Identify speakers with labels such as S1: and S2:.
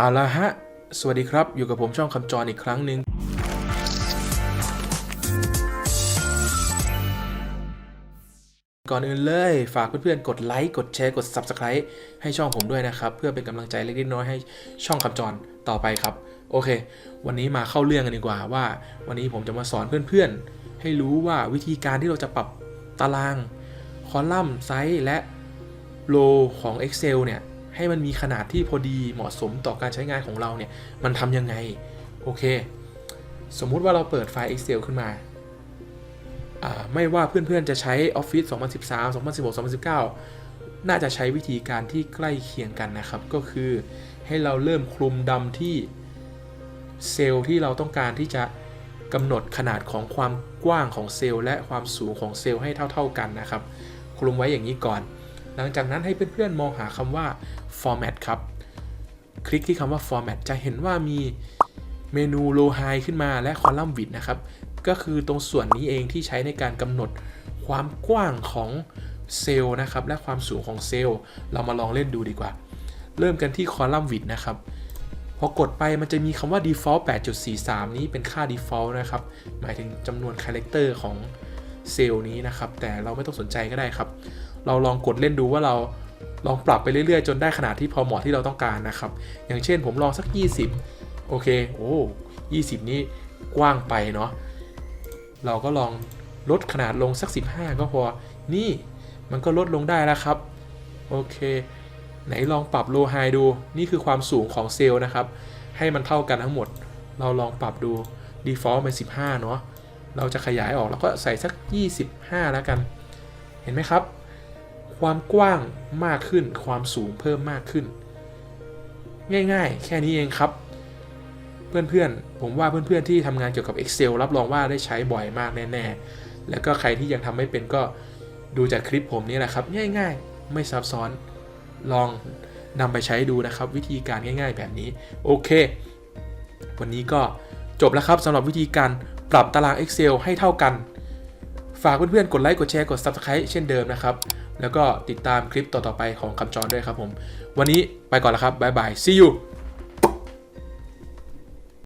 S1: เอาละฮะ สวัสดีครับ อยู่กับผมช่องคำจรอีกครั้งหนึ่งก่อนอื่นเลย ฝากเพื่อนๆ กดไลค์ กดแชร์ กด Subscribe ให้ช่องผมด้วยนะครับ เพื่อเป็นกำลังใจเล็กๆน้อยๆให้ช่องคำจรต่อไปครับ โอเค วันนี้มาเข้าเรื่องกันดีกว่าว่า วันนี้ผมจะมาสอนเพื่อนๆ ให้รู้ว่าวิธีการที่เราจะปรับตาราง คอลัมน์ไซส์และโลของ Excel เนี่ย ให้มันมีขนาดที่พอดีเหมาะสมต่อการใช้งานของเราเนี่ยมันทำยังไง โอเค สมมุติว่าเราเปิดไฟล์ Excel ขึ้นมาอ่าไม่ว่าเพื่อนๆจะใช้ Office 2013 2016 2019 น่าจะใช้วิธีการที่ใกล้เคียงกันนะครับ ก็คือให้เราเริ่มคลุมดำที่เซลล์ที่เราต้องการที่จะกำหนดขนาดของความกว้างของเซลล์และความสูงของเซลล์ให้เท่า ๆกันนะครับ คลุมไว้อย่างนี้ก่อน หลังจากนั้นให้เพื่อนๆมองหาคำว่า format ครับ คลิกที่คำว่า format จะเห็นว่ามีเมนู low high ขึ้นมาและ column width นะครับ ก็คือตรงส่วนนี้เองที่ใช้ในการกำหนดความกว้างของเซลล์นะครับ และความสูงของเซลล์ เรามาลองเล่นดูดีกว่า เริ่มกันที่ column width นะครับพอกดไปมันจะมีคำว่า default 8.43 นี้เป็นค่า default นะครับ หมายถึงจำนวนคาแรคเตอร์ของเซลล์นี้นะครับ แต่เราไม่ต้องสนใจก็ได้ครับ เราลองกดเล่นดูว่าเราลองปรับไปเรื่อยๆ จนได้ขนาดที่พอเหมาะที่เราต้องการนะครับ อย่างเช่นผมลองสัก 20 โอเค โอ้20 นี้กว้างไปเนาะ เราก็ลองลดขนาดลงสัก 15 ก็พอ นี่มันก็ลดลงได้แล้วครับ โอเค ไหนลองปรับโลไฮดู นี่คือความสูงของเซลล์นะครับ ให้มันเท่ากันทั้งหมด เราลองปรับดู default เป็น 15 เนาะ เราจะขยายออกแล้วก็ใส่สัก 25 แล้วกัน เห็นไหมครับ ความกว้างมากขึ้น ความสูงเพิ่มมากขึ้น ง่ายๆ แค่นี้เองครับ เพื่อนๆ ผมว่าเพื่อนๆ ที่ทำงานเกี่ยวกับ Excel รับรองว่าได้ใช้บ่อยมากแน่ๆ แล้วก็ใครที่ยังทำไม่เป็นก็ดูจากคลิปผมนี่แหละครับ ง่ายๆ ไม่ซับซ้อนลองนำไปใช้ดูนะครับ วิธีการง่าย ๆ แบบนี้ โอเค วันนี้ก็จบแล้วครับสำหรับวิธีการปรับตาราง Excel ให้เท่ากัน ฝากเพื่อนๆ กดไลค์ กดแชร์ กด Subscribe เช่นเดิมนะครับ แล้วก็ติดตามคลิปต่อๆไปของคำจรด้วยครับผม วันนี้ไปก่อนแล้วครับ บ๊ายบาย see you